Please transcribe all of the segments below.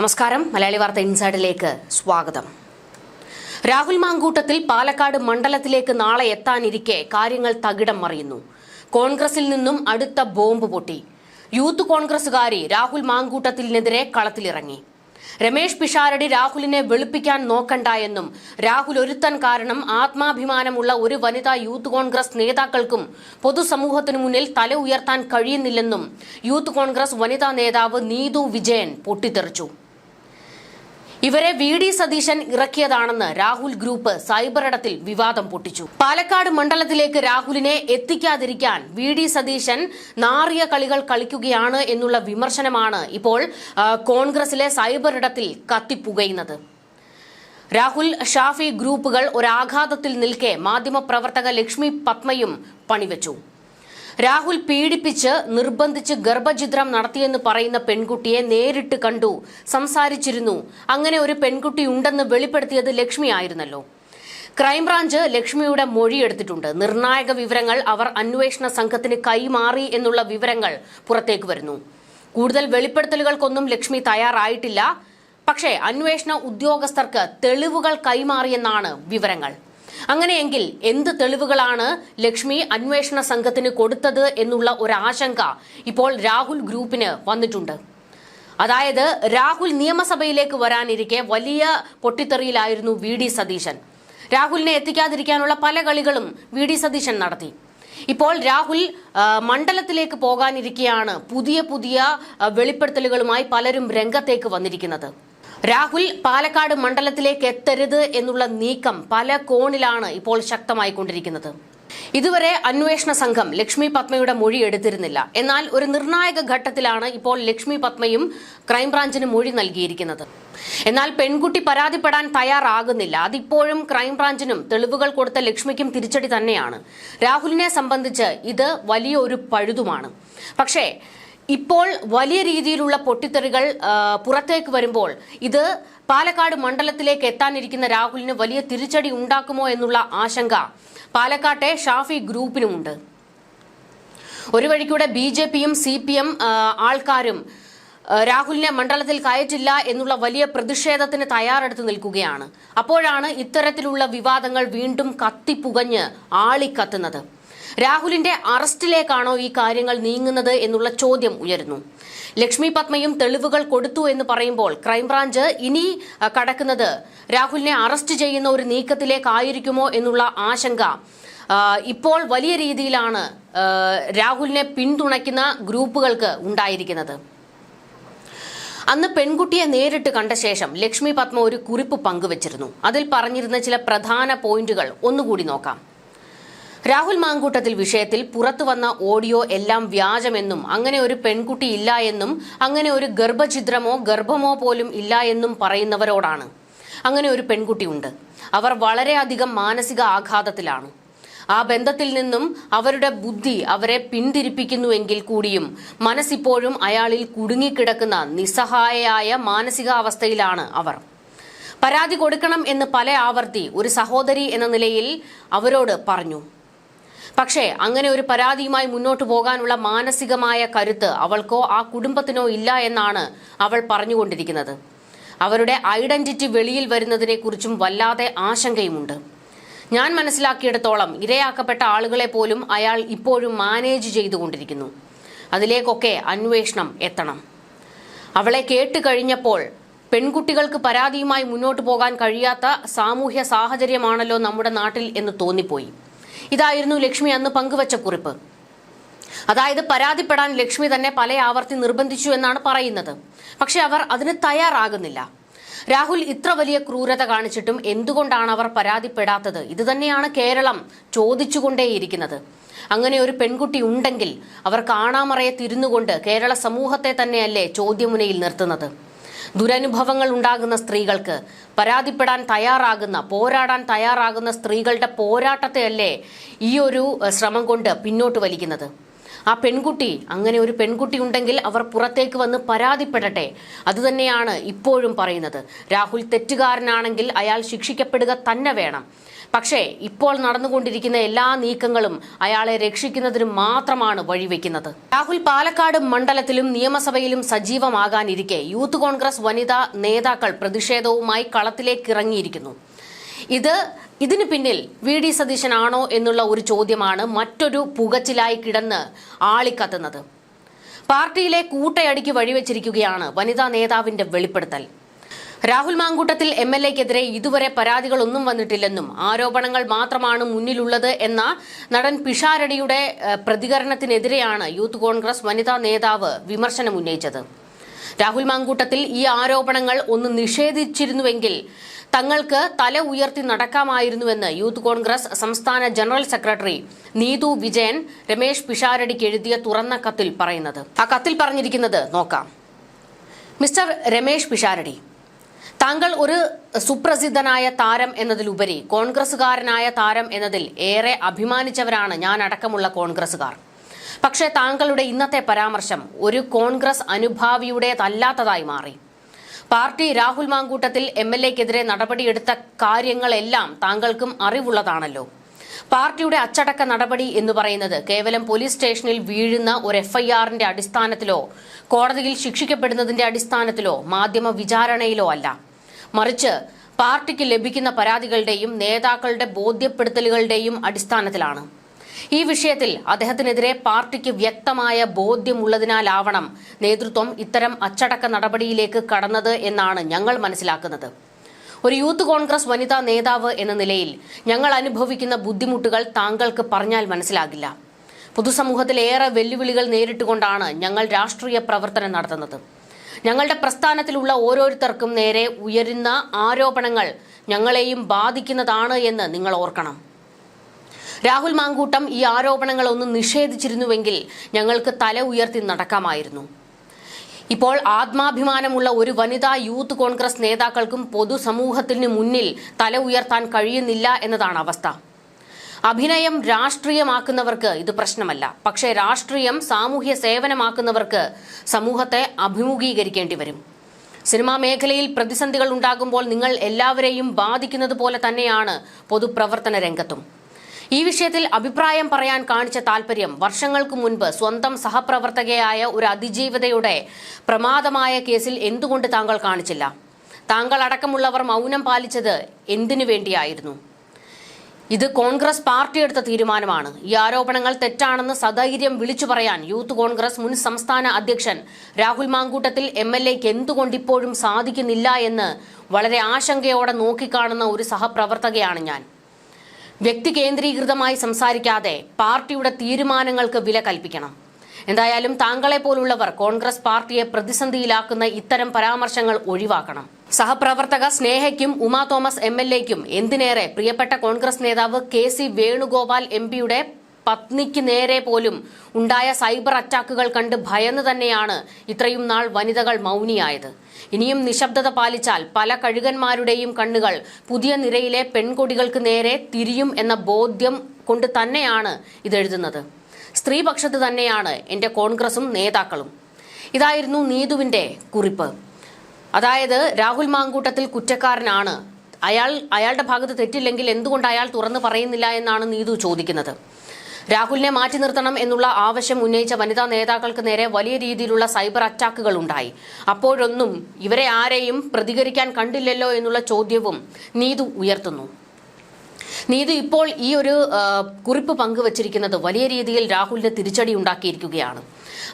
നമസ്കാരം. മലയാളി വാർത്ത ഇൻസൈഡിലേക്ക് സ്വാഗതം. രാഹുൽ മാങ്കൂട്ടത്തിൽ പാലക്കാട് മണ്ഡലത്തിലേക്ക് നാളെ എത്താനിരിക്കെ കാര്യങ്ങൾ തകിടം മറിയുന്നു. കോൺഗ്രസിൽ നിന്നും അടുത്ത ബോംബ് പൊട്ടി. യൂത്ത് കോൺഗ്രസുകാരി രാഹുൽ മാങ്കൂട്ടത്തിനെതിരെ കളത്തിലിറങ്ങി. രമേഷ് പിഷാരടി രാഹുലിനെ വെളുപ്പിക്കാൻ നോക്കണ്ട എന്നും രാഹുൽ ഒരുത്തൻ കാരണം ആത്മാഭിമാനമുള്ള ഒരു വനിതാ യൂത്ത് കോൺഗ്രസ് നേതാക്കൾക്കും പൊതുസമൂഹത്തിനു മുന്നിൽ തല ഉയർത്താൻ കഴിയുന്നില്ലെന്നും യൂത്ത് കോൺഗ്രസ് വനിതാ നേതാവ് നീതു വിജയൻ പൊട്ടിത്തെറിച്ചു. ഇവരെ വി ഡി സതീശൻ ഇറക്കിയതാണെന്ന് രാഹുൽ ഗ്രൂപ്പ് സൈബറിടത്തിൽ വിവാദം പൊട്ടിച്ചു. പാലക്കാട് മണ്ഡലത്തിലേക്ക് രാഹുലിനെ എത്തിക്കാതിരിക്കാൻ വി ഡി സതീശൻ നാറിയ കളികൾ കളിക്കുകയാണ് എന്നുള്ള വിമർശനമാണ് ഇപ്പോൾ കോൺഗ്രസിലെ സൈബറിടത്തിൽ കത്തിപ്പുകയുന്നത്. രാഹുൽ ഷാഫി ഗ്രൂപ്പുകൾ ഒരാഘാതത്തിൽ നിൽക്കെ മാധ്യമപ്രവർത്തക ലക്ഷ്മി പത്മയും പണിവെച്ചു. രാഹുൽ പീഡിപ്പിച്ച് നിർബന്ധിച്ച് ഗർഭഛിദ്രം നടത്തിയെന്ന് പറയുന്ന പെൺകുട്ടിയെ നേരിട്ട് കണ്ടു സംസാരിച്ചിരുന്നു. അങ്ങനെ ഒരു പെൺകുട്ടി ഉണ്ടെന്ന് വെളിപ്പെടുത്തിയത് ലക്ഷ്മിയായിരുന്നല്ലോ ക്രൈംബ്രാഞ്ച് ലക്ഷ്മിയുടെ മൊഴിയെടുത്തിട്ടുണ്ട് നിർണായക വിവരങ്ങൾ അവർ അന്വേഷണ സംഘത്തിന് കൈമാറി എന്നുള്ള വിവരങ്ങൾ പുറത്തേക്ക് വരുന്നു. കൂടുതൽ വെളിപ്പെടുത്തലുകൾക്കൊന്നും ലക്ഷ്മി തയ്യാറായിട്ടില്ല. പക്ഷേ അന്വേഷണ ഉദ്യോഗസ്ഥർക്ക് തെളിവുകൾ കൈമാറിയെന്നാണ് വിവരങ്ങൾ. അങ്ങനെയെങ്കിൽ എന്ത് തെളിവുകളാണ് ലക്ഷ്മി അന്വേഷണ സംഘത്തിന് കൊടുത്തത് എന്നുള്ള ഒരു ആശങ്ക ഇപ്പോൾ രാഹുൽ ഗ്രൂപ്പിന് വന്നിട്ടുണ്ട്. അതായത് രാഹുൽ നിയമസഭയിലേക്ക് വരാനിരിക്കെ വലിയ പൊട്ടിത്തെറിയിലായിരുന്നു വി ഡി സതീശൻ. രാഹുലിനെ എത്തിക്കാതിരിക്കാനുള്ള പല കളികളും വി ഡി സതീശൻ നടത്തി. ഇപ്പോൾ രാഹുൽ മണ്ഡലത്തിലേക്ക് പോകാനിരിക്കെയാണ് പുതിയ പുതിയ വെളിപ്പെടുത്തലുകളുമായി പലരും രംഗത്തേക്ക് വന്നിരിക്കുന്നത്. രാഹുൽ പാലക്കാട് മണ്ഡലത്തിലേക്ക് എത്തരുത് എന്നുള്ള നീക്കം പല കോണിലാണ് ഇപ്പോൾ ശക്തമായി കൊണ്ടിരിക്കുന്നത് ഇതുവരെ അന്വേഷണ സംഘം ലക്ഷ്മി പത്മയുടെ മൊഴി എടുത്തിരുന്നില്ല. എന്നാൽ ഒരു നിർണായക ഘട്ടത്തിലാണ് ഇപ്പോൾ ലക്ഷ്മി പത്മയും ക്രൈംബ്രാഞ്ചിന് മൊഴി നൽകിയിരിക്കുന്നത്. എന്നാൽ പെൺകുട്ടി പരാതിപ്പെടാൻ തയ്യാറാകുന്നില്ല. അതിപ്പോഴും ക്രൈംബ്രാഞ്ചിനും തെളിവുകൾ കൊടുത്ത ലക്ഷ്മിക്കും തിരിച്ചടി തന്നെയാണ്. രാഹുലിനെ സംബന്ധിച്ച് ഇത് വലിയ ഒരു പഴുതുമാണ്. പക്ഷേ ഇപ്പോൾ വലിയ രീതിയിലുള്ള പൊട്ടിത്തെറികൾ പുറത്തേക്ക് വരുമ്പോൾ ഇത് പാലക്കാട് മണ്ഡലത്തിലേക്ക് എത്താനിരിക്കുന്ന രാഹുലിന് വലിയ തിരിച്ചടി ഉണ്ടാക്കുമോ എന്നുള്ള ആശങ്ക പാലക്കാട്ടെ ഷാഫി ഗ്രൂപ്പിനുമുണ്ട്. ഒരു വഴിക്കൂടെ ബി ജെ പിയും സി പി എം ആൾക്കാരും രാഹുലിനെ മണ്ഡലത്തിൽ കയറ്റില്ല എന്നുള്ള വലിയ പ്രതിഷേധത്തിന് തയ്യാറെടുത്ത് നിൽക്കുകയാണ്. അപ്പോഴാണ് ഇത്തരത്തിലുള്ള വിവാദങ്ങൾ വീണ്ടും കത്തിപ്പുകഞ്ഞ് ആളിക്കത്തുന്നത്. രാഹുലിന്റെ അറസ്റ്റിലേക്കാണോ ഈ കാര്യങ്ങൾ നീങ്ങുന്നത് എന്നുള്ള ചോദ്യം ഉയരുന്നു. ലക്ഷ്മി പത്മയും തെളിവുകൾ കൊടുത്തു എന്ന് പറയുമ്പോൾ ക്രൈംബ്രാഞ്ച് ഇനി കടക്കുന്നത് രാഹുലിനെ അറസ്റ്റ് ചെയ്യുന്ന ഒരു നീക്കത്തിലേക്കായിരിക്കുമോ എന്നുള്ള ആശങ്ക. ഇപ്പോൾ വലിയ രീതിയിലാണ് രാഹുലിനെ പിന്തുണയ്ക്കുന്ന ഗ്രൂപ്പുകൾക്ക് ഉണ്ടായിരിക്കുന്നത്. അന്ന് പെൺകുട്ടിയെ നേരിട്ട് കണ്ട ശേഷം ലക്ഷ്മി പത്മ ഒരു കുറിപ്പ് പങ്കുവച്ചിരുന്നു. അതിൽ പറഞ്ഞിരുന്ന ചില പ്രധാന പോയിന്റുകൾ ഒന്നുകൂടി നോക്കാം. രാഹുൽ മാങ്കൂട്ടത്തിൽ വിഷയത്തിൽ പുറത്തുവന്ന ഓഡിയോ എല്ലാം വ്യാജമെന്നും അങ്ങനെ ഒരു പെൺകുട്ടി ഇല്ല എന്നും അങ്ങനെ ഒരു ഗർഭഛിദ്രമോ ഗർഭമോ പോലും ഇല്ല എന്നും പറയുന്നവരോടാണ്. അങ്ങനെ ഒരു പെൺകുട്ടിയുണ്ട്. അവർ വളരെയധികം മാനസിക ആഘാതത്തിലാണ്. ആ ബന്ധത്തിൽ നിന്നും അവരുടെ ബുദ്ധി അവരെ പിന്തിരിപ്പിക്കുന്നുവെങ്കിൽ കൂടിയും മനസ്സിപ്പോഴും അയാളിൽ കുടുങ്ങിക്കിടക്കുന്ന നിസ്സഹായയായ മാനസികാവസ്ഥയിലാണ് അവർ. പരാതി കൊടുക്കണം എന്ന് പല ആവർത്തി ഒരു സഹോദരി എന്ന നിലയിൽ അവരോട് പറഞ്ഞു പക്ഷേ അങ്ങനെ ഒരു പരാതിയുമായി മുന്നോട്ട് പോകാനുള്ള മാനസികമായ കരുത്ത് അവൾക്കോ ആ കുടുംബത്തിനോ ഇല്ല എന്നാണ് അവൾ പറഞ്ഞുകൊണ്ടിരിക്കുന്നത്. അവരുടെ ഐഡന്റിറ്റി വെളിയിൽ വരുന്നതിനെക്കുറിച്ചും വല്ലാതെ ആശങ്കയുമുണ്ട്. ഞാൻ മനസ്സിലാക്കിയിടത്തോളം ഇരയാക്കപ്പെട്ട ആളുകളെ പോലും അയാൾ ഇപ്പോഴും മാനേജ് ചെയ്തുകൊണ്ടിരിക്കുന്നു. അതിലേക്കൊക്കെ അന്വേഷണം എത്തണം. അവളെ കേട്ട് കഴിഞ്ഞപ്പോൾ പെൺകുട്ടികൾക്ക് പരാതിയുമായി മുന്നോട്ട് പോകാൻ കഴിയാത്ത സാമൂഹ്യ സാഹചര്യമാണല്ലോ നമ്മുടെ നാട്ടിൽ എന്ന് തോന്നിപ്പോയി. ഇതായിരുന്നു ലക്ഷ്മി അന്ന് പങ്കുവച്ച കുറിപ്പ്. അതായത് പരാതിപ്പെടാൻ ലക്ഷ്മി തന്നെ പല ആവർത്തി നിർബന്ധിച്ചു എന്നാണ് പറയുന്നത്. പക്ഷെ അവർ അതിന് തയ്യാറാകുന്നില്ല. രാഹുൽ ഇത്ര വലിയ ക്രൂരത കാണിച്ചിട്ടും എന്തുകൊണ്ടാണ് അവർ പരാതിപ്പെടാത്തത്? ഇതുതന്നെയാണ് കേരളം ചോദിച്ചുകൊണ്ടേയിരിക്കുന്നത്. അങ്ങനെ ഒരു പെൺകുട്ടി ഉണ്ടെങ്കിൽ അവർ കാണാമറയെ തിരുന്നുകൊണ്ട് കേരള സമൂഹത്തെ തന്നെയല്ലേ ചോദ്യമുനയിൽ നിർത്തുന്നത്? ദുരനുഭവങ്ങൾ ഉണ്ടാകുന്ന സ്ത്രീകൾക്ക് പരാതിപ്പെടാൻ തയ്യാറാകുന്ന പോരാടാൻ തയ്യാറാകുന്ന സ്ത്രീകളുടെ പോരാട്ടത്തെയല്ലേ ഈ ഒരു ശ്രമം കൊണ്ട് പിന്നോട്ട് വലിക്കുന്നത്. ആ പെൺകുട്ടി അങ്ങനെ ഒരു പെൺകുട്ടി ഉണ്ടെങ്കിൽ അവർ പുറത്തേക്ക് വന്ന് പരാതിപ്പെടട്ടെ. അതുതന്നെയാണ് ഇപ്പോഴും പറയുന്നത്. രാഹുൽ തെറ്റുകാരനാണെങ്കിൽ അയാൾ ശിക്ഷിക്കപ്പെടുക തന്നെ വേണം. പക്ഷേ ഇപ്പോൾ നടന്നുകൊണ്ടിരിക്കുന്ന എല്ലാ നീക്കങ്ങളും അയാളെ രക്ഷിക്കുന്നതിന് മാത്രമാണ് വഴിവെക്കുന്നത്. രാഹുൽ പാലക്കാട് മണ്ഡലത്തിലും നിയമസഭയിലും സജീവമാകാനിരിക്കെ യൂത്ത് കോൺഗ്രസ് വനിതാ നേതാക്കൾ പ്രതിഷേധവുമായി കളത്തിലേക്കിറങ്ങിയിരിക്കുന്നു. ഇത് ഇതിന് പിന്നിൽ വി ഡി സതീശനാണോ എന്നുള്ള ഒരു ചോദ്യമാണ് മറ്റൊരു പുകച്ചിലായി കിടന്ന് ആളിക്കത്തുന്നത്. പാർട്ടിയിലെ കൂട്ടയടിക്ക് വഴിവെച്ചിരിക്കുകയാണ് വനിതാ നേതാവിന്റെ വെളിപ്പെടുത്തൽ. രാഹുൽ മാങ്കൂട്ടത്തിൽ എം എൽ എക്കെതിരെ ഇതുവരെ പരാതികളൊന്നും വന്നിട്ടില്ലെന്നും ആരോപണങ്ങൾ മാത്രമാണ് മുന്നിലുള്ളത് എന്ന നടൻ പിഷാരടിയുടെ പ്രതികരണത്തിനെതിരെയാണ് യൂത്ത് കോൺഗ്രസ് വനിതാ നേതാവ് വിമർശനം ഉന്നയിച്ചത്. രാഹുൽ മാങ്കൂട്ടത്തിൽ ഈ ആരോപണങ്ങൾ ഒന്ന് നിഷേധിച്ചിരുന്നുവെങ്കിൽ തങ്ങൾക്ക് തല ഉയർത്തി നടക്കാമായിരുന്നുവെന്ന് യൂത്ത് കോൺഗ്രസ് സംസ്ഥാന ജനറൽ സെക്രട്ടറി നീതു വിജയൻ രമേശ് പിഷാരടിക്ക് എഴുതിയ തുറന്ന കത്തിൽ പറയുന്നത്. ആ കത്തിൽ പറഞ്ഞിരിക്കുന്നത് നോക്കാം. മിസ്റ്റർ രമേശ് പിഷാരടി താങ്കൾ ഒരു സുപ്രസിദ്ധനായ താരം എന്നതിലുപരി കോൺഗ്രസ്സുകാരനായ താരം എന്നതിൽ ഏറെ അഭിമാനിച്ചവരാണ് ഞാൻ അടക്കമുള്ള കോൺഗ്രസ്സുകാർ. പക്ഷേ താങ്കളുടെ ഇന്നത്തെ പരാമർശം ഒരു കോൺഗ്രസ് അനുഭാവിയുടേതല്ലാത്തതായി മാറി. Party Rahul Mamkootathil M L എക്കെതിരെ നടപടിയെടുത്ത കാര്യങ്ങളെല്ലാം താങ്കൾക്കും അറിവുള്ളതാണല്ലോ. പാർട്ടിയുടെ അച്ചടക്ക നടപടി എന്ന് പറയുന്നത് കേവലം പോലീസ് സ്റ്റേഷനിൽ വീഴുന്ന ഒരു എഫ്ഐആറിന്റെ അടിസ്ഥാനത്തിലോ കോടതിയിൽ ശിക്ഷിക്കപ്പെടുന്നതിന്റെ അടിസ്ഥാനത്തിലോ മാധ്യമ വിചാരണയിലോ അല്ല. മറിച്ച് പാർട്ടിക്ക് ലഭിക്കുന്ന പരാതികളുടെയും നേതാക്കളുടെ ബോധ്യപ്പെടുത്തലുകളുടെയും അടിസ്ഥാനത്തിലാണ്. ഈ വിഷയത്തിൽ അദ്ദേഹത്തിനെതിരെ പാർട്ടിക്ക് വ്യക്തമായ ബോധ്യമുള്ളതിനാലാവണം നേതൃത്വം ഇത്തരം അച്ചടക്ക നടപടിയിലേക്ക് കടന്നത് എന്നാണ് ഞങ്ങൾ മനസ്സിലാക്കുന്നത്. ഒരു യൂത്ത് കോൺഗ്രസ് വനിതാ നേതാവ് എന്ന നിലയിൽ ഞങ്ങൾ അനുഭവിക്കുന്ന ബുദ്ധിമുട്ടുകൾ താങ്കൾക്ക് പറഞ്ഞാൽ മനസ്സിലാകില്ല. പൊതുസമൂഹത്തിലേറെ വെല്ലുവിളികൾ നേരിട്ടുകൊണ്ടാണ് ഞങ്ങൾ രാഷ്ട്രീയ പ്രവർത്തനം നടത്തുന്നത്. ഞങ്ങളുടെ പ്രസ്ഥാനത്തിലുള്ള ഓരോരുത്തർക്കും നേരെ ഉയരുന്ന ആരോപണങ്ങൾ ഞങ്ങളെയും ബാധിക്കുന്നതാണ് എന്ന് നിങ്ങൾ ഓർക്കണം. രാഹുൽ മാങ്കൂട്ടം ഈ ആരോപണങ്ങളൊന്നും നിഷേധിച്ചിരുന്നുവെങ്കിൽ ഞങ്ങൾക്ക് തല ഉയർത്തി നടക്കാമായിരുന്നു. ഇപ്പോൾ ആത്മാഭിമാനമുള്ള ഒരു വനിതാ യൂത്ത് കോൺഗ്രസ് നേതാക്കൾക്കും പൊതുസമൂഹത്തിന് മുന്നിൽ തല ഉയർത്താൻ കഴിയുന്നില്ല എന്നതാണ് അവസ്ഥ. അഭിനയം രാഷ്ട്രീയമാക്കുന്നവർക്ക് ഇത് പ്രശ്നമല്ല. പക്ഷേ രാഷ്ട്രീയം സാമൂഹ്യ സേവനമാക്കുന്നവർക്ക് സമൂഹത്തെ അഭിമുഖീകരിക്കേണ്ടി വരും. സിനിമാ മേഖലയിൽ പ്രതിസന്ധികൾ ഉണ്ടാകുമ്പോൾ നിങ്ങൾ എല്ലാവരെയും ബാധിക്കുന്നത് പോലെ തന്നെയാണ് പൊതുപ്രവർത്തന രംഗത്തും. ഈ വിഷയത്തിൽ അഭിപ്രായം പറയാൻ കാണിച്ച താല്പര്യം വർഷങ്ങൾക്ക് മുൻപ് സ്വന്തം സഹപ്രവർത്തകയായ ഒരു അതിജീവിതയുടെ പ്രമാദമായ കേസിൽ എന്തുകൊണ്ട് താങ്കൾ കാണിച്ചില്ല? താങ്കൾ അടക്കമുള്ളവർ മൗനം പാലിച്ചത് എന്തിനു വേണ്ടിയായിരുന്നു? ഇത് കോൺഗ്രസ് പാർട്ടി എടുത്ത തീരുമാനമാണ്. ഈ ആരോപണങ്ങൾ തെറ്റാണെന്ന് സധൈര്യം വിളിച്ചു പറയാൻ യൂത്ത് കോൺഗ്രസ് മുൻ സംസ്ഥാന അധ്യക്ഷൻ രാഹുൽ മാങ്കൂട്ടത്തിൽ എം എൽ എക്ക് എന്തുകൊണ്ട് ഇപ്പോഴും സാധിക്കുന്നില്ല എന്ന് വളരെ ആശങ്കയോടെ നോക്കിക്കാണുന്ന ഒരു സഹപ്രവർത്തകയാണ് ഞാൻ. വ്യക്തി കേന്ദ്രീകൃതമായി സംസാരിക്കാതെ പാർട്ടിയുടെ തീരുമാനങ്ങൾക്ക് വില കൽപ്പിക്കണം. എന്തായാലും താങ്കളെ പോലുള്ളവർ കോൺഗ്രസ് പാർട്ടിയെ പ്രതിസന്ധിയിലാക്കുന്ന ഇത്തരം പരാമർശങ്ങൾ ഒഴിവാക്കണം. സഹപ്രവർത്തക സ്നേഹയ്ക്കും ഉമാ തോമസ് എം എൽ എക്കും എന്തിനേറെ പ്രിയപ്പെട്ട കോൺഗ്രസ് നേതാവ് കെ സി വേണുഗോപാൽ എം പിയുടെ പത്നിക്ക് നേരെ പോലും ഉണ്ടായ സൈബർ അറ്റാക്കുകൾ കണ്ട് ഭയന്ന് തന്നെയാണ് ഇത്രയും നാൾ വനിതകൾ മൗനിയായത്. ഇനിയും നിശബ്ദത പാലിച്ചാൽ പല കഴുകന്മാരുടെയും കണ്ണുകൾ പുതിയ നിരയിലെ പെൺകൊടികൾക്ക് നേരെ തിരിയും എന്ന ബോധ്യം കൊണ്ട് തന്നെയാണ് ഇതെഴുതുന്നത്. സ്ത്രീപക്ഷത്ത് തന്നെയാണ് എന്റെ കോൺഗ്രസും നേതാക്കളും. ഇതായിരുന്നു നീതുവിന്റെ കുറിപ്പ്. അതായത് രാഹുൽ മാങ്കൂട്ടത്തിൽ കുറ്റക്കാരനാണ്. അയാൾ അയാളുടെ ഭാഗത്ത് തെറ്റില്ലെങ്കിൽ എന്തുകൊണ്ട് അയാൾ തുറന്നു പറയുന്നില്ല എന്നാണ് നീതു ചോദിക്കുന്നത്. രാഹുലിനെ മാറ്റി നിർത്തണം എന്നുള്ള ആവശ്യം ഉന്നയിച്ച വനിതാ നേതാക്കൾക്ക് നേരെ വലിയ രീതിയിലുള്ള സൈബർ അറ്റാക്കുകൾ ഉണ്ടായി. അപ്പോഴൊന്നും ഇവരെ ആരെയും പ്രതികരിക്കാൻ കണ്ടില്ലല്ലോ എന്നുള്ള ചോദ്യവും നീതു ഉയർത്തുന്നു. നീതു ഇപ്പോൾ ഈ ഒരു കുറിപ്പ് പങ്കുവച്ചിരിക്കുന്നത് വലിയ രീതിയിൽ രാഹുലിന് തിരിച്ചടി ഉണ്ടാക്കിയിരിക്കുകയാണ്.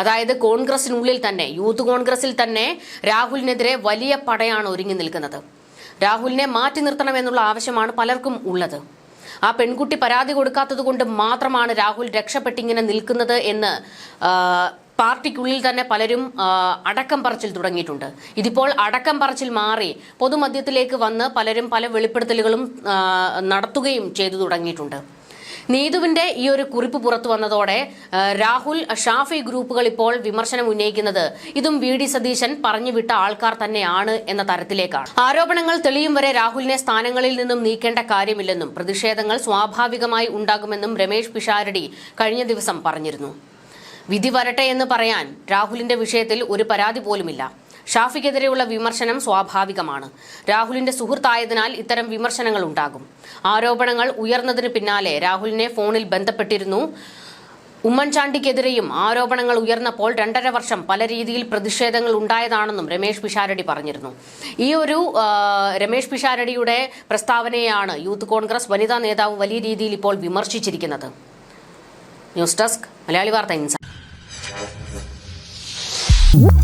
അതായത് കോൺഗ്രസിനുള്ളിൽ തന്നെ യൂത്ത് കോൺഗ്രസിൽ തന്നെ രാഹുലിനെതിരെ വലിയ പടയാണ് ഒരുങ്ങി നിൽക്കുന്നത്. രാഹുലിനെ മാറ്റി നിർത്തണമെന്നുള്ള ആവശ്യമാണ് പലർക്കും ഉള്ളത്. ആ പെൺകുട്ടി പരാതി കൊടുക്കാത്തത് കൊണ്ട് മാത്രമാണ് രാഹുൽ രക്ഷപ്പെട്ടിങ്ങനെ നിൽക്കുന്നത് എന്ന് പാർട്ടിക്കുള്ളിൽ തന്നെ പലരും അടക്കം പറച്ചിൽ തുടങ്ങിയിട്ടുണ്ട്. ഇതിപ്പോൾ അടക്കം പറച്ചിൽ മാറി പൊതുമധ്യത്തിലേക്ക് വന്ന് പലരും പല വെളിപ്പെടുത്തലുകളും നടത്തുകയും ചെയ്തു തുടങ്ങിയിട്ടുണ്ട്. നീതുവിന്റെ ഈ ഒരു കുറിപ്പ് പുറത്തു വന്നതോടെ രാഹുൽ ഷാഫി ഗ്രൂപ്പുകൾ ഇപ്പോൾ വിമർശനം ഉന്നയിക്കുന്നത് ഇതും വി ഡി സതീശൻ പറഞ്ഞുവിട്ട ആൾക്കാർ തന്നെയാണ് എന്ന തരത്തിലേക്കാണ്. ആരോപണങ്ങൾ തെളിയും വരെ രാഹുലിനെ സ്ഥാനങ്ങളിൽ നിന്നും നീക്കേണ്ട കാര്യമില്ലെന്നും പ്രതിഷേധങ്ങൾ സ്വാഭാവികമായി ഉണ്ടാകുമെന്നും രമേശ് പിഷാരടി കഴിഞ്ഞ ദിവസം പറഞ്ഞിരുന്നു. വിധി വരട്ടെ എന്ന് പറയാൻ രാഹുലിന്റെ വിഷയത്തിൽ ഒരു പരാതി പോലുമില്ല. ഷാഫിക്കെതിരെയുള്ള വിമർശനം സ്വാഭാവികമാണ്. രാഹുലിന്റെ സുഹൃത്തായതിനാൽ ഇത്തരം വിമർശനങ്ങൾ ഉണ്ടാകും. ആരോപണങ്ങൾ ഉയർന്നതിന് പിന്നാലെ രാഹുലിനെ ഫോണിൽ ബന്ധപ്പെട്ടിരുന്നു. ഉമ്മൻചാണ്ടിക്കെതിരെയും ആരോപണങ്ങൾ ഉയർന്നപ്പോൾ രണ്ടര വർഷം പല രീതിയിൽ പ്രതിഷേധങ്ങൾ ഉണ്ടായതാണെന്നും രമേശ് പിഷാരടി പറഞ്ഞിരുന്നു. ഈ ഒരു രമേശ് പിഷാരടിയുടെ പ്രസ്താവനയാണ് യൂത്ത് കോൺഗ്രസ് വനിതാ നേതാവ് വലിയ രീതിയിൽ ഇപ്പോൾ വിമർശിച്ചിരിക്കുന്നത്. ന്യൂസ് ഡെസ്ക് മലയാളി വാർത്ത ഇൻസൈറ്റ് Woo!